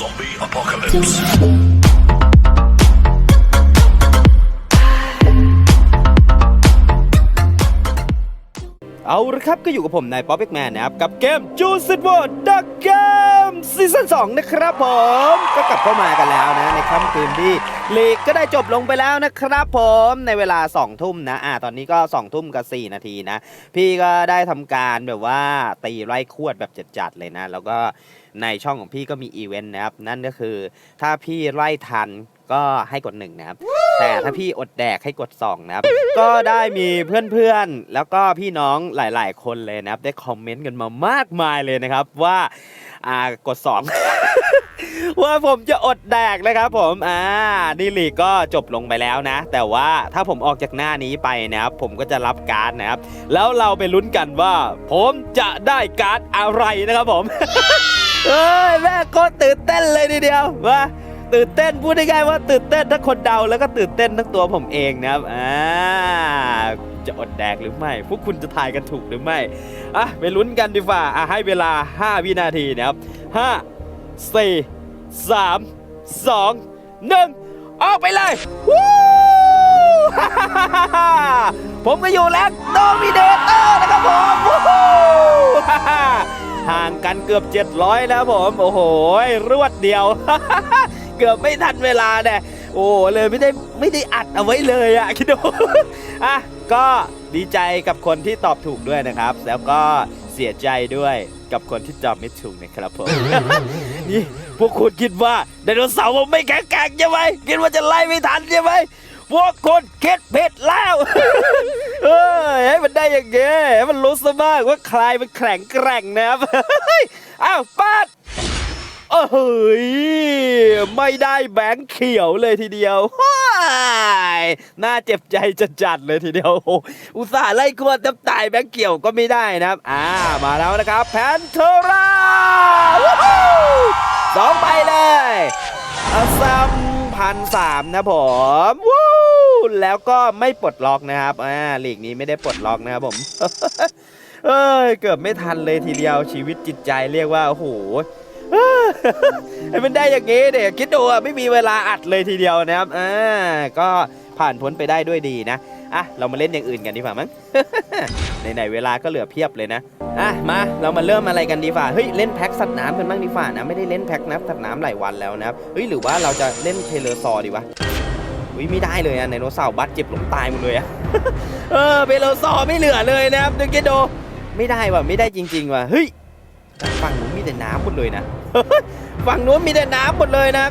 Zombie apocalypse. เอาละครับก็อยู่กับผมนายป๊อปเอ็กแมนนะครับ กับเกมจูสิ w วอร์ดักเกมซีซั่น2นะครับผม ก็กลับเข้ามากันแล้วนะ ในค่ำคืนที่ลีกก็ได้จบลงไปแล้วนะครับผมในเวลา 2 ทุ่มนะอ่าตอนนี้ก็ 2 ทุ่มกับ 4 นาทีนะ พี่ก็ได้ทำการแบบว่าตีไล่ขวดแบบจัดๆเลยนะ แล้วก็ ในช่องของพี่ก็มีอีเวนต์นะครับ นั่นก็คือถ้าพี่ไล่ทันก็ให้กดหนึ่งนะครับ แต่ถ้าพี่อดแดกให้กด2นะครับ ก็ได้มีเพื่อนๆ แล้วก็พี่น้องหลายๆ คนเลยนะครับ ได้คอมเมนต์กันมามากมายเลยนะครับว่าอ่ากด2ว่าผมจะอดแดกนะครับผมอ่านี่ลีกก็จบลงไปแล้วนะ แต่ว่าถ้าผมออกจากหน้านี้ไปนะครับผมก็จะรับการ์ดนะครับ แล้วเราไปลุ้นกันว่า ผมจะได้การ์ดอะไรนะครับผม เอ้ยแม่โคตรตื่นเต้นเลยทีเดียวว่าตื่นเต้นพูดง่ายๆว่าตื่นเต้นทั้งคนเดาแล้วก็ตื่นเต้นทั้งตัวผมเองนะครับอ่าจะอดแดกหรือไม่ พวกคุณจะทายกันถูกหรือไม่อะไปลุ้นกันดีกว่าอะให้เวลา 5 วินาทีนะครับ 5 4 3 2 1 ออกไปเลยวู้ผมก็อยู่แล้วโดมิเดเตอร์นะครับผมวู้ฮู้ ห่างกันเกือบ 700 แล้วผม โอ้โห รวดเดียว เกือบไม่ทันเวลาเนี่ยโอ้เลยไม่ได้ไม่ได้อัดเอาไว้เลยอะคิดดูอะก็ดีใจกับคนที่ตอบถูกด้วยนะครับ แล้วก็เสียใจด้วยกับคนที่ตอบไม่ถูกนะครับผมนี่พวกคุณคิดว่าไดโนเสาร์ผมไม่แข็งแกร่งใช่ไหมคิดว่าจะไล่ไม่ทันใช่ไหมพวกคุณคิดผิดแล้ว เอ้ยให้มันได้อย่างเงี้ยให้มันรู้ซะบ้างว่าใครมันแข็งแกร่งนะครับอ้าวปัดโอ้โหไม่ได้แบงค์เขียวเลยทีเดียวว้ายน่าเจ็บใจจัดๆเลยทีเดียว อุตส่าห์ไล่กวดน้ำตายแบงค์เขียวก็ไม่ได้นะครับ อ่า มาแล้วนะครับ แพนเทอร่าสองไปเลยอาซัมพันสามนะผม วู้ แล้วก็ไม่ปลดล็อกนะครับอ่าลีกนี้ไม่ได้ปลดล็อกนะครับผมเอ้ยเกือบไม่ทันเลยทีเดียวชีวิตจิตใจเรียกว่าโอ้โหไอ้มันได้อย่างงี้เด็กคิดดูอะไม่มีเวลาอัดเลยทีเดียวนะครับอ่าก็ผ่านพ้นไปได้ด้วยดีนะอะเรามาเล่นอย่างอื่นกันดีกว่ามั้งไหนๆเวลาก็เหลือเพียบเลยนะอะมาเรามาเริ่มอะไรกันดีกว่าเฮ้ยเล่นแพ็คสัตว์น้ำกันบ้างดีกว่านะไม่ได้เล่นแพ็คนะสัตว์น้ำหลายวันแล้วนะครับเฮ้ยหรือว่าเราจะเล่นเทเลอร์ซอร์ดีวะ อุ้ยไม่ได้เลยอะไดโนเสาร์บัสเจ็บหลงตายหมดเลยอะเออเทเลซอไม่เหลือเลยนะครับดูคิดดูไม่ได้ว่ะไม่ได้จริง ๆ ว่ะเฮ้ยฝั่งนู้นมีแต่น้ำหมดเลยนะฝั่งนู้นมีแต่น้ำหมดเลยนะ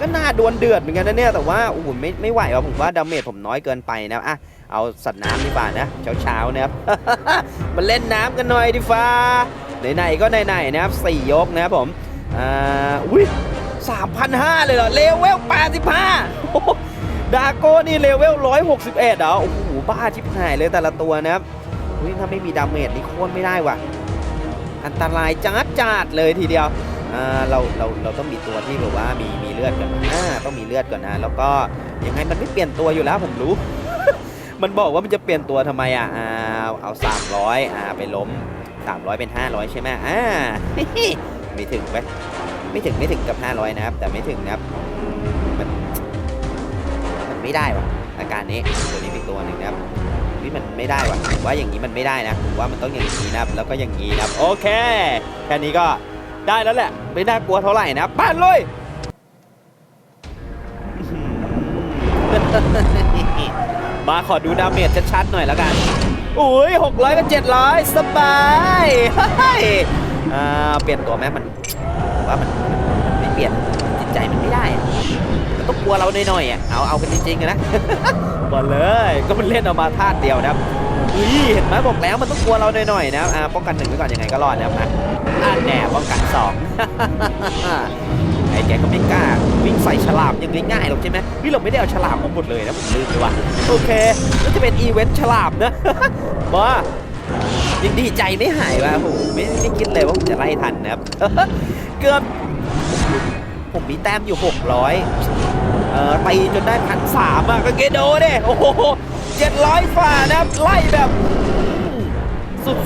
ก็น่าดวลเดือดเหมือนกันนะเนี่ยแต่ว่าโอ้โหไม่ไม่ไหวว่ะผมว่าดาเมจผมน้อยเกินไปนะอะเอาสัตว์น้ำดีกว่านะเช้าเช้าๆนะครับมาเล่นน้ำกันหน่อยดิฟ้าไหนๆก็ไหนๆนะครับสี่ยกนะครับผมอ่าอุ้ยสามพันห้าเลยเหรอเลเวลแป ดสิบห้าดาโก้นี่เลเวลร้อยหกสิบเอ็ดเหรอ โอ้โห บ้าชิบหายเลยแต่ละตัวนะครับอุ้ยถ้าไม่มีดาเมจนี่โค่นไม่ได้ว่ะ อันตรายจัดจัดๆเลยทีเดียวอ่าเราเราเราต้องมีตัวที่แบบว่ามีมีเลือดก่อนอ่าต้องมีเลือดก่อนนะ แล้วก็ยังไงมันไม่เปลี่ยนตัวอยู่แล้วผมรู้ มันบอกว่ามันจะเปลี่ยนตัวทำไมอะอ่าเอา300อ่าไปล้ม300เป็น500ใช่ไหมอ่าไม่ถึงไปไม่ถึงไม่ถึงกับ500นะครับแต่ไม่ถึงนะครับมันมัน ไม่ได้ว่ะอาการนี้ตัวนี้มีตัวหนึ่งนะครับนี่มันไม่ได้ว่ะผมว่าอย่างนี้มันไม่ได้นะผมว่ามันต้องอย่างนี้นะครับแล้วก็อย่างนี้นะครับโอเคแค่นี้ก็ได้แล้วแหละ ไม่น่ากลัวเท่าไหร่นะป้านเลยมาขอดูดาเมจชัดๆหน่อยแล้วกันอุ้ย600กับ700สบายเฮ้ยอ่าเปลี่ยนตัวไหมมันว่ามันไม่เปลี่ยนจิตใจมันไม่ได้ กลัวเราหน่อยๆอะเอาเอากันจริงๆนะบอลเลยก็มันเล่นเอามาธาตุเดียวนะครับอุ้ยเห็นไหมบอกแล้วมันต้องกลัวเราหน่อยๆนะอ่าป้องกันหนึ่งไว้ก่อนยังไงก็รอดนะครับอะอ่าแหน่ป้องกันสองไอ้แกก็ไม่กล้าวิ่งใส่ฉลามยังง่ายๆหรอกใช่ไหมพี่เราไม่ได้เอาฉลามมาหมดเลยนะผมลืมไปว่ะโอเคก็จะเป็นอีเวนต์ฉลามนะมายังดีใจไม่หายว่ะโอ้โหไม่ไม่คิดเลยว่าผมจะไล่ทันนะครับเกือบผมมีแต้มอยู่ 600 เออไปจนได้พันสามอะก็เกโดเด้โอ้โหเจ็ดร้อยฝ่านะครับไล่แบบ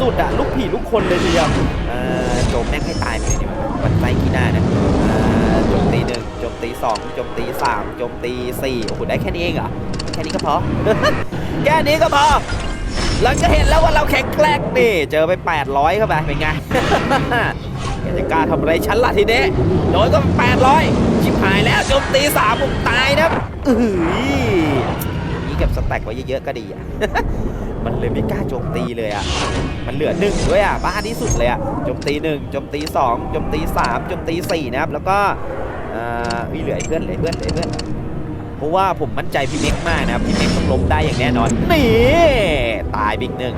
สุดๆอะลูกผีลูกคนเลยทีเดียวเออโจมแม่งให้ตายไปเลยดีกว่ามันไส้ขี้หน้านะโจมตีหนึ่งโจมตีสองโจมตีสามโจมตีสี่โอ้โหได้แค่นี้เองเหรอแค่นี้ก็พอแค่นี้ก็พอเราจะเห็นแล้วว่าเราแข็งแกร่งนี่เจอไป 800 เข้าไปเป็นไงแกจะกล้าทำอะไรฉันล่ะทีนี้โดนก็ 800ชิบ หายแล้วโจมตีสามผมตายนะอือนี่เก็บสแต็กไว้เยอะๆก็ดีอะ มันเลยไม่กล้าโจมตีเลยอะ มันเหลือหนึ่งด้วยอะ บ้าที่สุดเลยอะ โจมตีหนึ่งโจมตีสองโจมตีสามโจมตีสี่นะครับ แล้วก็อ่ามีเหลือเพื่อนเหลือเพื่อนเหลือเพื่อนเพราะว่าผมมั่นใจพี่เม็กมากนะครับพี่เม็กต้องล้มได้อย่างแน่นอน นี่ ตายบิ๊กหนึ่ง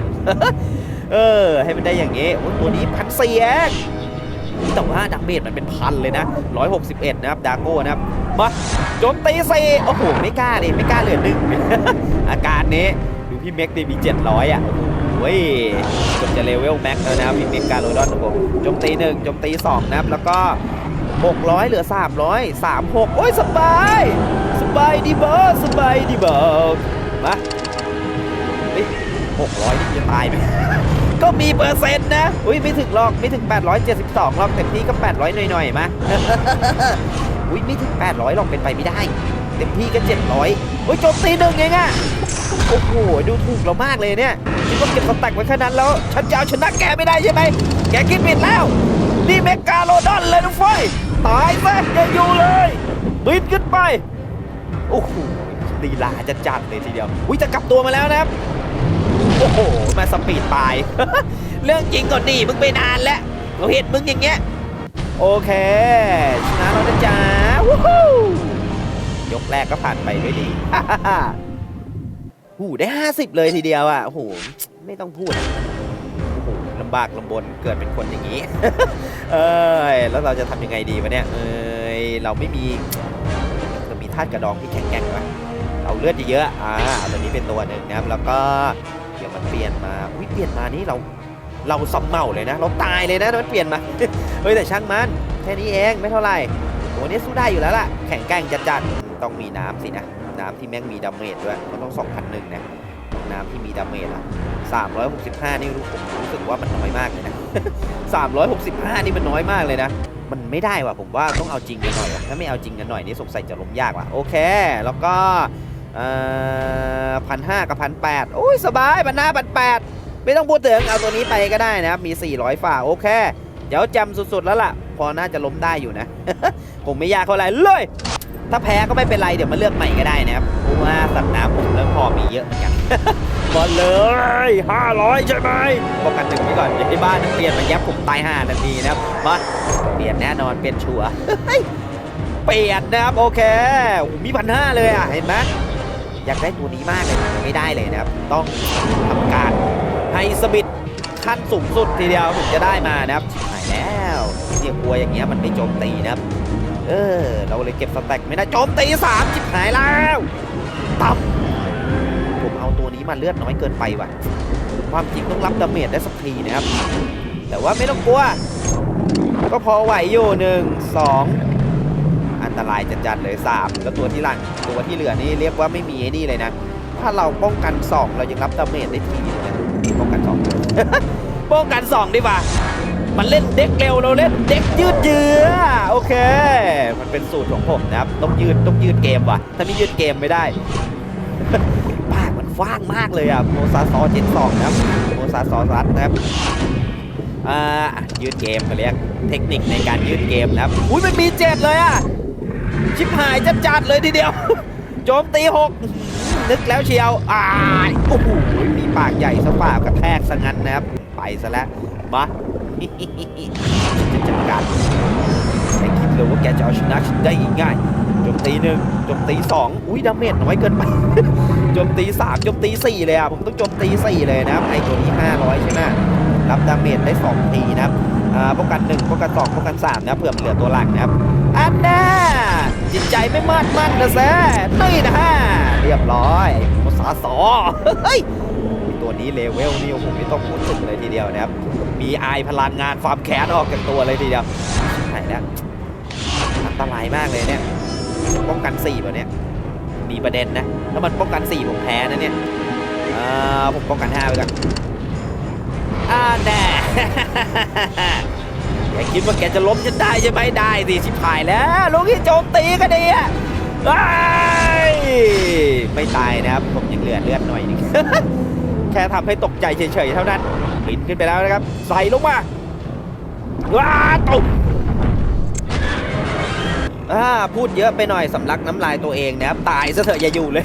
เออ ให้มันได้อย่างนี้โอ้ตัวนี้พันเสียง แต่ว่าดาเมจมันเป็นพันเลยนะ 161 นะครับดาโก้นะครับ มาโจมตีสี่โอ้โห ไม่กล้าดิไม่กล้าเหลือหนึ่งอาการนี้ ดูพี่เม็กดิมี 700 อะ โอ้โหจนจะเลเวลแม็กแล้วนะครับพี่เม็กการโรดอนของผมโจมตีหนึ่งโจมตีสองนะครับ แล้วก็ 600 เหลือ 300 36 โอ้ย สบาย สบายดีเบอร์สบายดีเบอร์มาเฮ้ย600นี่จะตายไหม ก็มีเปอร์เซ็นต์นะ อุ้ยไม่ถึงหรอกไม่ถึง 872หรอกเต็มที่ก็ 800 หน่อยๆมาอุ้ยไม่ถึง 800หรอกเป็นไปไม่ได้ เต็มที่ก็ 700อุ้ยโจมตีหนึ่งเองอะโอ้โหดูถูกเรามากเลยเนี่ยคิดว่าเก็บสแต็กไว้แค่นั้นแล้วฉันจะเอาชนะแกไม่ได้ใช่ไหมแกคิดผิดแล้วนี่เมกาโลดอนเลยทุกไฟยตายซะอย่าอยู่เลยบินขึ้นไปโอ้โหลีลาจะจัดเลยทีเดียวอุ้ยจะกลับตัวมาแล้วนะครับ โอ้โห มาสปีดตาย เรื่องจริงก่อนดีมึงไปนานแล้วเราเห็นมึงอย่างเงี้ย โอเคชนะแล้วนะจ๊ะวู้ฮู้ยกแรกก็ผ่านไปด้วยดีหูได้ 50 เลยทีเดียวอะโอ้โห ไม่ต้องพูดโอ้โหลำบากลำบนเกิดเป็นคนอย่างนี้ เอ้ย แล้วเราจะทำยังไงดีวะเนี่ย เอ้ย เราไม่มีเรามีธาตุกระดองที่แข็งแกร่งไหมเราเลือดเยอะๆอ่า ตัวนี้เป็นตัวหนึ่งนะครับ แล้วก็ ยวมันเปลี่ยนมาอุ้ยเปลี่ยนมานี่เราเราซำเมาเลยนะ เราตายเลยนะมันเปลี่ยนมาเฮ้ยแต่ช่างมันแค่นี้เองไม่เท่าไหร่ตัวนี้สู้ได้อยู่แล้วล่ะแข็งแกร่งจัดๆต้องมีน้ำสินะน้ำที่แม่งมีดาเมจด้วยมันต้อง2,001นะน้ำที่มีดาเมจอะ365 นี่รู้ผมรู้สึกว่ามันน้อยมากเลยนะ 365 นี่มันน้อยมากเลยนะ มันไม่ได้ว่ะผมว่าต้องเอาจริงกันหน่อย ถ้าไม่เอาจริงกันหน่อยนี่สงสัยจะล้มยากว่ะ โอเค แล้วก็ พันห้ากับพันแปดโอ้ยสบายพันห้าพันแปดไม่ต้องพูดถึงเอาตัวนี้ไปก็ได้นะครับมี 400 ฝ่าโอเค เดี๋ยวจำสุดๆแล้วล่ะ พอน่าจะล้มได้อยู่นะผมไม่ยากเท่าไหร่เลย ถ้าแพ้ก็ไม่เป็นไรเดี๋ยวมาเลือกใหม่ก็ได้นะครับเพราะว่าสัตว์น้ำผมเริ่มพอมีเยอะเหมือนกันบอลเลย 500 ใช่ไหมป้องกันหนึ่งไว้ก่อนอย่าให้บ้านเปลี่ยนมาแยบผมตายห่าทันทีนะครับมาเปลี่ยนแน่นอนเปลี่ยนชัวร์เปลี่ยนนะครับโอเคมีพันห้าเลยอะเห็นไหม อยากได้ตัวนี้มากเลยแต่ไม่ได้เลยนะครับ ต้องทำการให้สบิดขั้นสูงสุดทีเดียวถึงจะได้มานะครับหายแล้วเนี่ยกลัวอย่างเงี้ยมันไม่โจมตีนะครับ เออ เราเลยเก็บสแต็กไม่ได้โจมตีสามจิบหายแล้วตับผมเอาตัวนี้มาเลือดน้อยเกินไปว่ะ ความจริงต้องรับดาเมจได้สักทีนะครับ แต่ว่าไม่ต้องกลัว ก็พอไหวอยู่หนึ่งสอง อันตรายจัดๆเลยสามแล้วตัวที่หลังตัวที่เหลือนี่เรียกว่าไม่มีไอ้นี่เลยนะ ถ้าเราป้องกันสองเรายังรับดาเมจได้ทีเลยนะป้องกันสองป้องกันสองดีกว่ามันเล่นเด็กเร็วเราเล่นเด็กยืดเยื้อโอเค มันเป็นสูตรของผมนะครับต้องยืดต้องยืดเกมว่ะ ถ้าไม่ยืดเกมไม่ได้ปากมันฟ้างมากเลยอะโมซาซอเจ็ดสองนะครับโมซาซอรัสนะครับยืดเกมเขาเรียกเทคนิคในการยืดเกมนะครับอุ้ยมันมีเจ็ดเลยอะ ชิบหายจัดจัดๆเลยทีเดียว โจมตีหกนึกแล้วเชียวอ่าโอ้โหมีปากใหญ่ซะฝ่ากระแทกซะงั้นนะครับ ไปซะแล้วมาจะจัดการไม่คิดเลยว่าแกจะเอาชนะฉันได้ง่ายโจมตีหนึ่งโจมตีสองอุ้ยดาเมจน้อยเกินไปโจมตีสามโจมตีสี่เลยอะผมต้องโจมตีสี่เลยนะครับไอตัวนี้500ใช่ไหมรับดาเมจได้2ทีนะครับอ่าป้องกัน1ป้องกัน2ป้องกัน3นะครับเผื่อเหลือตัวหลังนะครับอันน่าจิตใจไม่มั่นมั่นนะแซ่นี่นะฮะเรียบร้อยภาษาสอเฮ้ยตัวนี้เลเวลนี่โอ้โหไม่ต้องพูดถึงเลยทีเดียวนะครับ มีไอายพลังงานความแค้นออกจากตัวเลยทีเดียวไหนนะอันตรายมากเลยเนี่ยป้องกัน4แบบเนี้ยมีประเด็นนะถ้ามันป้องกัน4ผมแพ้นะเนี่ยอ่าผมป้องกัน5ไปก่อนอ่าแน่ แกคิดว่าแกจะล้มฉันได้ใช่ไหมได้สิชิบหายแล้วลูกที่โจมตีก็ดีอะอ้ไม่ตายนะครับ ผมยังเหลือเลือดหน่อยนึงแค่ทำให้ตกใจเฉยๆเท่านั้นบินขึ้นไปแล้วนะครับ ใส่ลงมาว้าตกอ่าพูดเยอะไปหน่อยสำลักน้ำลายตัวเองนะครับ ตายซะเถอะอย่าอยู่เลย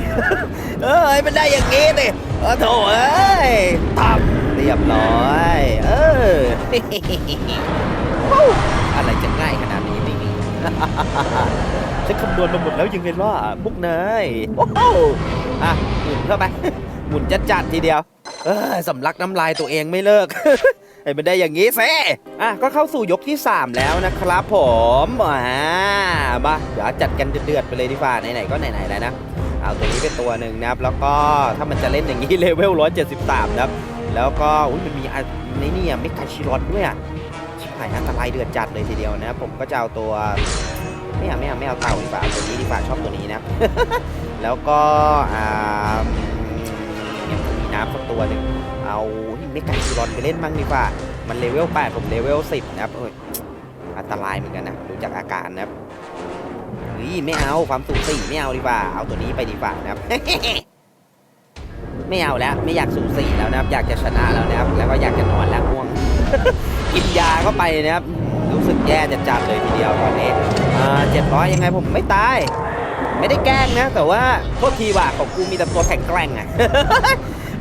เอ้ยมันได้อย่างงี้ดิเออโถเอ้ยทำเรียบร้อย เออ อะไรจะง่ายขนาดนี้นี่ฉันคำนวณมาหมดแล้วยังไงล่ะพวกนายโอ้โหอะหมุนเข้าไป หมุนจัดจัดๆทีเดียว เออสำลักน้ำลายตัวเองไม่เลิกไอ้มันได้อย่างงี้เซ่อะก็เข้าสู่ยกที่ 3 แล้วนะครับผมอ่ามาเดี๋ยวจัดกันเดือดๆไปเลยดีกว่าไหนๆก็ไหนๆแล้วนะ เอาตัวนี้เป็นตัวหนึ่งนะครับ แล้วก็ถ้ามันจะเล่นอย่างนี้เลเวล173นะครับ แล้วก็อุ้ยมันมีอะในนี่อะเมกาชิรอนด้วยอะ หายอันตรายเดือดจัดเลยทีเดียวนะผมก็จะเอาตัวไม่เอาไม่เอาไม่เอาเต่าดีกว่าตัวนี้ดีกว่าชอบตัวนี้นะ แล้วก็อ่ามีน้ำสักตัวหนึ่งเอาเมกาชิรอนไปเล่นบ้างดีกว่า มันเลเวล 8 ผมเลเวล 10 นะครับเอ้ยอันตรายเหมือนกันนะดูจากอาการนะครับเฮ้ยไม่เอาความสูงสี่ไม่เอาดีกว่า เอาตัวนี้ไปดีกว่านะครับ ไม่เอาแล้วไม่อยากสูสีแล้วนะครับ อยากจะชนะแล้วนะครับ แล้วก็อยากจะนอนแล้วง่วง กินยาเข้าไปนะครับรู้สึกแย่จัดจัดๆเลยทีเดียวตอนนี้เจ็ดร้อยยังไงผมไม่ตาย ไม่ได้แกล้งนะ แต่ว่าโทษทีว่าของกูมีแต่ตัวแข็งแกร่งอะ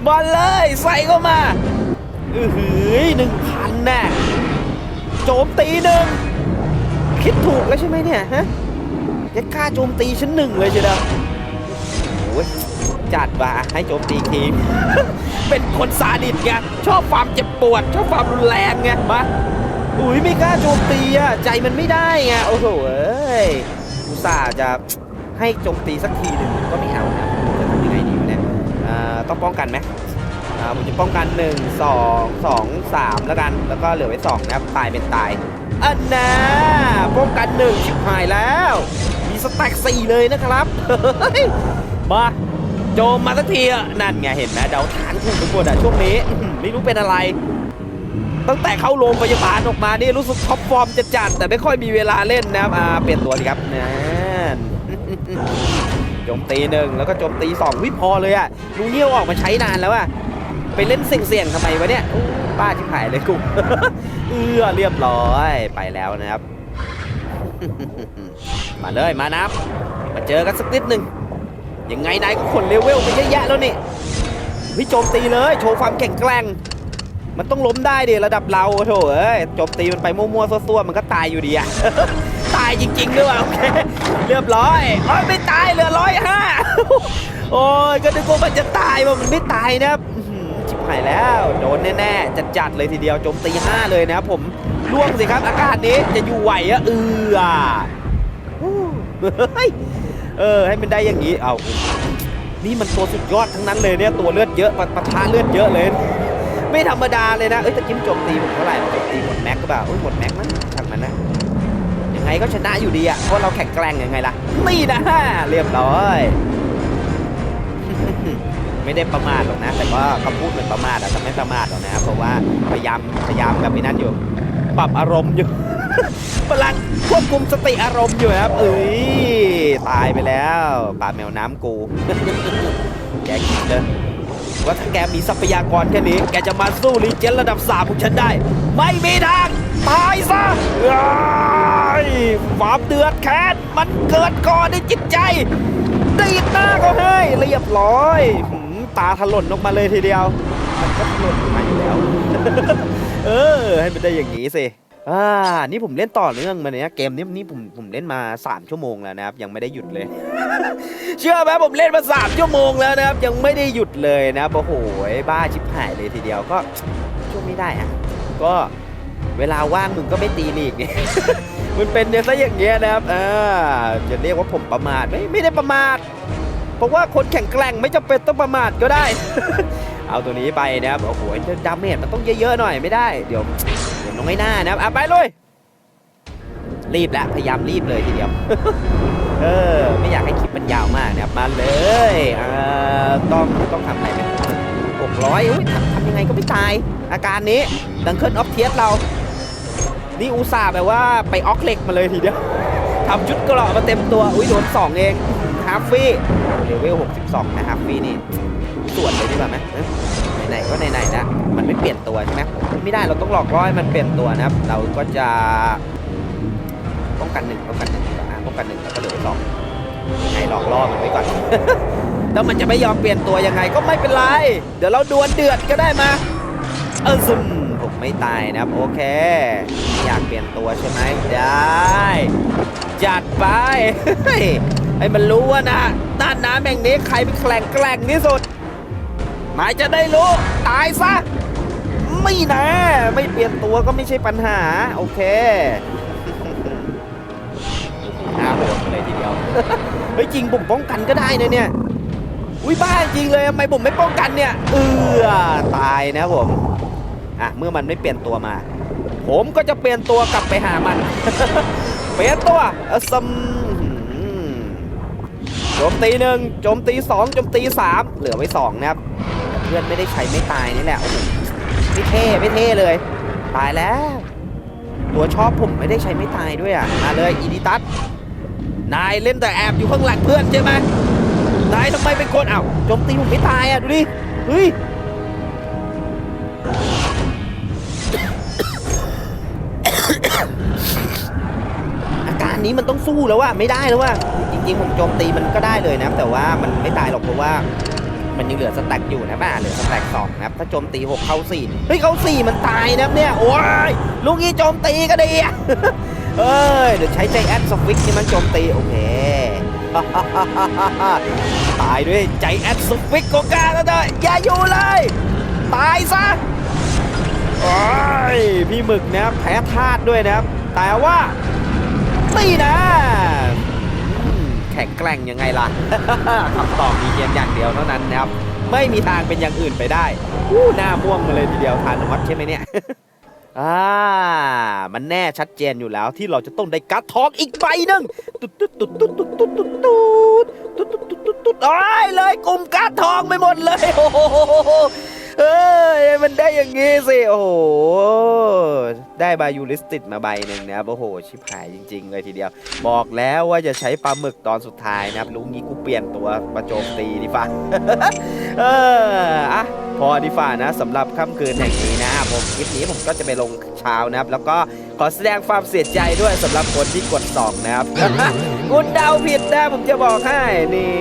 บอลเลยใส่เข้ามาอือหือหนึ่งพันน่ะโจมตีหนึ่งคิดถูกแล้วใช่ไหมเนี่ยฮะแกกล้าโจมตีฉันหนึ่งเลยใช่ไหมโอ้ย จัดว่าให้โจมตีทีเป็นคนซาดิสไงชอบความเจ็บปวด ชอบความรุนแรงไงมาอุ้ยไม่กล้าโจมตีอะใจมันไม่ได้ไงโอ้โหเอ้ยอุตส่าห์จะให้โจมตีสักทีหนึ่งก็ไม่เอานะจะทำยังไงดีวะเนี่ยอ่าต้องป้องกันไหมอ่าผมจะป้องกัน 1 2 2 3 แล้วกัน แล้วก็เหลือไว้ 2 นะครับ ตายเป็นตาย อันนะป้องกัน 1 ชิบหายแล้ว มีสแต็ก4เลยนะครับ มา โจมมาสักทีอะนั่นไงเห็นไหมเดาทางถูกทุกคนอะช่วงนี้ไม่รู้เป็นอะไร ตั้งแต่เข้าโรงพยาบาลออกมานี่รู้สึกท็อปฟอร์มจะจัดแต่ไม่ค่อยมีเวลาเล่นนะครับอ่าเปลี่ยนตัวดีครับนั่นโจมตีหนึ่งแล้วก็โจมตีสองวิพอเลยอะลูเนียวออกมาใช้นานแล้วอะไปเล่นเสี่ยงๆทำไมวะเนี่ยอู้บ้าชิบหายเลยกูเอื้อเรียบร้อยไปแล้วนะครับ มาเลยมานับ มาเจอกันสักนิดหนึ่ง ยังไงนายก็ขนเลเวลไปเยอะแยะแล้วนี่พี่โจมตีเลย โชว์ความแข็งแกร่ง มันต้องล้มได้ดิระดับเราโถเอ้ยโจมตีมันไปมั่วๆซั่วๆมันก็ตายอยู่ดีอะตายจริงๆด้วยโอเคเรียบร้อยโอ้ยไม่ตายเหลือร้อยห้าโอ้ยก็นึกว่ามันจะตายว่ามันไม่ตายนะครับอื้อหือชิบหายแล้วโดนแน่ๆจัดๆเลยทีเดียวโจมตีห้าเลยนะครับผมล่วงสิครับอากาศนี้จะอยู่ไหวอะเอออ เออให้มันได้อย่างนี้เอานี่มันตัวสุดยอดทั้งนั้นเลยเนี่ยตัวเลือดเยอะปะปะทะเลือดเยอะเลย ไม่ธรรมดาเลยนะเอ้ยตะกิ้มโจมตีผมเท่าไหร่โจมตีหมดแม็กก็เปล่าเอ้ยหมดแม็กมั้งช่างมันนะยังไงก็ชนะอยู่ดีอะเพราะเราแข็งแกร่งยังไงล่ะนี่นะเรียบร้อยไม่ได้ประมาทหรอกนะ แต่ก็คำพูดเหมือนประมาทอะแต่ไม่ประมาทหรอกนะเพราะว่าพยายามพยายามแบบนี้นั่นอยู่ ปรับอารมณ์อยู่ พลังควบคุมสติอารมณ์อยู่ครับ เอ้ย ตายไปแล้วปลาแมวน้ำกู แกคิดเลยว่าถ้าแกมีทรัพยากรแค่นี้ แกจะมาสู้รีเจนระดับสามของฉันได้ ไม่มีทาง ตายซะเอ้ยความเดือดแค้นมันเกิดก่อนในจิตใจตีหน้าก็ให้เรียบร้อยหืมตาถลนออกมาเลยทีเดียว มันก็ถลนออกมาอยู่แล้ว เออ ให้มันได้อย่างนี้สิ อ่า นี่ผมเล่นต่อเนื่องมาเนี่ยเกมนี้นี่ผมผมเล่นมา 3 ชั่วโมงแล้วนะครับ ยังไม่ได้หยุดเลย เชื่อไหมผมเล่นมา 3 ชั่วโมงแล้วนะครับ ยังไม่ได้หยุดเลยนะครับโอ้โหบ้าชิบหายเลยทีเดียวก็ช่วยไม่ได้อะก็เวลาว่างมึงก็ไม่ตีลีกนี่มันเป็นเนี่ยซะอย่างเงี้ยนะครับอ่าจะเรียกว่าผมประมาทไหมไม่ได้ประมาทเพราะว่าคนแข็งแกร่งไม่จำเป็นต้องประมาทก็ได้ เอาตัวนี้ไปนะครับโอ้โหดาเมจมันต้องเยอะๆหน่อยไม่ได้ เดี๋ยว เดี๋ยวน้องไอ้หน้านะครับอะไปเลยรีบแล้วพยายามรีบเลยทีเดียว เออ ไม่อยากให้คลิปมันยาวมากนะครับมาเลยอ่าต้องต้องทำอะไรไหมหกร้อยอุ้ยทำทำยังไงก็ไม่ตาย อาการนี้ดังเคิลออฟเทียสเรา นี่อุตส่าห์แบบว่าไปออกเหล็กมาเลยทีเดียวทำชุดกราะมาเต็มตัว อุ้ยโดนสองเองฮาร์ฟี่เลเวล 62 นะฮาร์ฟี่นี่ ส่วนเลยดีกว่าไหม ไหนๆก็ไหนๆนะมันไม่เปลี่ยนตัวใช่ไหมไม่ได้เราต้องหลอกล่อให้มันเปลี่ยนตัวนะครับ เราก็จะป้องกันหนึ่งป้องกันหนึ่งดีกว่าอะป้องกันหนึ่งแล้วก็เหลือสองยังไงหลอกล่อมันไว้ก่อนแล้วมันจะไม่ยอมเปลี่ยนตัวยังไงก็ไม่เป็นไร เดี๋ยวเราดวลเดือดก็ได้มาเออซึมผมไม่ตายนะครับโอเค อยากเปลี่ยนตัวใช่ไหมได้ จัดไปเฮ้ยให้มันรู้ว่านะด้านน้ำแห่งนี้ใครเป็นแกล่งแกล่งที่สุด นายจะได้รู้ ตายซะ ไม่นะ ไม่เปลี่ยนตัวก็ไม่ใช่ปัญหา โอเคน่าโหดเลยทีเดียว เฮ้ยจริงผมป้องกันก็ได้นะเนี่ย อุ้ยบ้าจริงเลยทำไมผมไม่ป้องกันเนี่ย เออตายนะผม อะเมื่อมันไม่เปลี่ยนตัวมา ผมก็จะเปลี่ยนตัวกลับไปหามัน เปลี่ยนตัวอะซัมหืมโจมตีหนึ่งโจมตีสองโจมตีสามเหลือไว้สองนะครับแต่ เพื่อนไม่ได้ใช้ไม่ตายนี่แหละโอ้โหไม่เท่ไม่เท่เลย ตายแล้ว ตัวชอบผมไม่ได้ใช้ไม่ตายด้วยอะมาเลยอีดิตัสนายเล่นแต่แอบอยู่ข้างหลังเพื่อนใช่ไหมนายทำไมเป็นคนอ้าโจมตีผมไม่ตายอะดูดิเฮ้ยอาการนี้มันต้องสู้แล้วว่าไม่ได้แล้วว่าจริงๆผมโจมตีมันก็ได้เลยนะ แต่ว่ามันไม่ตายหรอกเพราะว่า มันยังเหลือสแต็กอยู่นะบ้าเหลือสแต็กสองนะครับถ้าโจมตีหกเข้าสีเฮ้ย เข้าสีมันตายนะเนี่ย โอ้ย ลูกนี้โจมตีก็ดีเอ้ย เดี๋ยวใช้ใจแอดสวิกที่มันโจมตี โอเคตายด้วยใจแอดสวิกโกกาแล้วเด้ออย่าอยู่เลย ตายซะโอ้ยพี่หมึกนะแพ้ธาตุด้วยนะครับ แต่ว่านี่นะ แข็งแกร่งยังไงล่ะคำตอบมีเพียงอย่างเดียวเท่านั้นนะครับ ไม่มีทางเป็นอย่างอื่นไปได้อู้หน้าม่วงมาเลยทีเดียวทานมัดใช่ไหมเนี่ยอ่ามันแน่ชัดเจนอยู่แล้วที่เราจะต้องได้การ์ดทองอีกใบหนึ่งตุ๊ดตุ๊ดตุ๊ดตุ๊ดตุ๊ดตุ๊ดตุ๊ดตุ๊ดตุ๊ดตุ๊ดตุ๊ดตุ๊ดตุ๊ดอ้ายเลยกลุ่มการ์ดทองไปหมดเลยโอ้โห เอ้ยมันได้อย่างงี้สิ โอ้โห ได้บายูริสติดมาใบหนึ่งนะครับ โอ้โห ชิบหายจริง ๆ เลยทีเดียว บอกแล้วว่าจะใช้ปลาหมึกตอนสุดท้ายนะครับ รู้งี้กูเปลี่ยนตัวมาโจมตีดีฟ้าเอออะพอดีฝ่านะสำหรับค่ำคืนแห่งนี้นะผมคลิปนี้ผมก็จะไปลงเช้านะครับ แล้วก็ขอแสดงความเสียใจด้วยสำหรับคนที่กดสองนะครับ คุณเดาผิดนะผมจะบอกให้นี่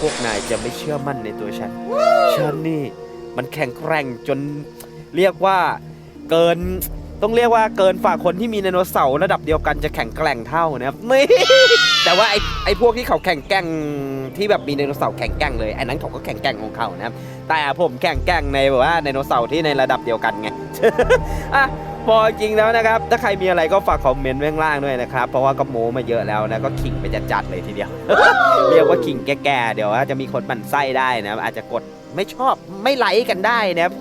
พวกนายจะไม่เชื่อมั่นในตัวฉัน ฉันนี่มันแข็งแกร่งจนเรียกว่าเกินต้องเรียกว่าเกินฝ่าคนที่มีไดโนเสาร์ระดับเดียวกันจะแข็งแกร่งเท่านะครับนี่แต่ว่าไอ้ไอ้พวกที่เขาแข่งแกร่งที่แบบมีไดโนเสาร์แข่งแกร่งเลยไอ้นั้นเขาก็แข่งแกร่งของเขานะครับแต่ผมแข่งแกร่งในแบบว่าไดโนเสาร์ที่ในระดับเดียวกันไงอะ พอจริงแล้วนะครับ ถ้าใครมีอะไรก็ฝากคอมเมนต์ไว้ข้างล่างด้วยนะครับ เพราะว่าก็โม้มาเยอะแล้วนะก็ขิงไปจัดๆเลยทีเดียว เรียกว่าขิงแก่ๆเดี๋ยวว่าจะมีคนหมั่นไส้ได้นะอาจจะกดไม่ชอบไม่ไลค์กันได้นะครับ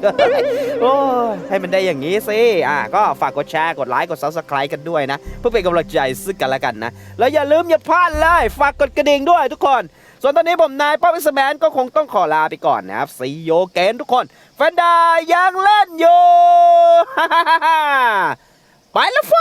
โอ้ยให้มันได้อย่างนี้สิ อะก็ฝากกดแชร์ กดไลค์ กด subscribe กันด้วยนะ เพื่อเป็นกำลังใจซึ่งกันและกันนะ แล้วอย่าลืมอย่าพลาดเลย ฝากกดกระดิ่งด้วยทุกคน ส่วนตอนนี้ผมนายป้าวิสแมนก็คงต้องขอลาไปก่อนนะครับซีโยเกนทุกคน แฟนดายังเล่นอยู่ ไปแล้วไฟ